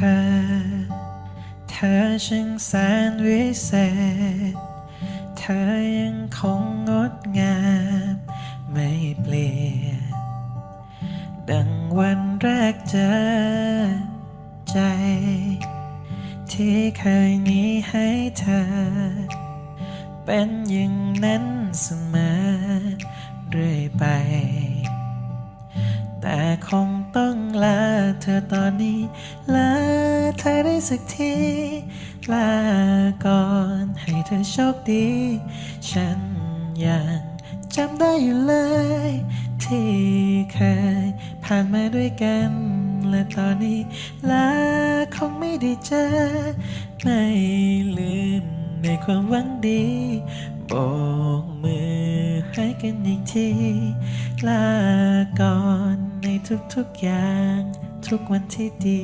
อ เธอช่างแสนวิเศษ เธอยังคงงดงามไม่เปลี่ยน ดังวันแรกเจอใจ ที่เคยมีให้เธอ เป็นอย่างนั้นเสมอ แต่คงต้องลาเธอตอนนี้ ลาเธอได้สักที ลาก่อนให้เธอโชคดี ฉันยังจำได้อยู่เลย ที่เคยผ่านมาด้วยกัน และตอนนี้ ลาคงไม่ได้เจอ ไม่ลืมในความหวังดีโบกมือให้กันอีกที ลา ทุกๆอย่าง ทุกวันที่ดี